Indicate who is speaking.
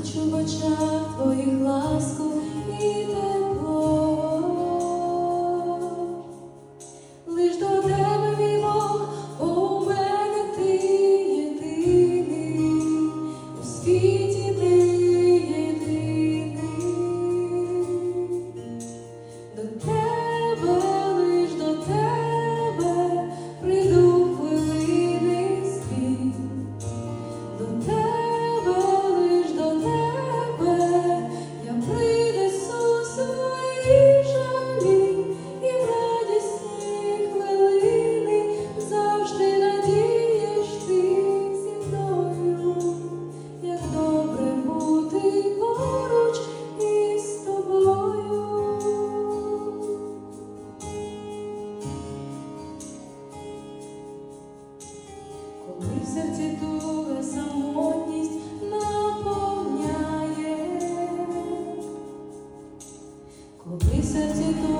Speaker 1: бачу в очах твоїх ласку і Колись серці то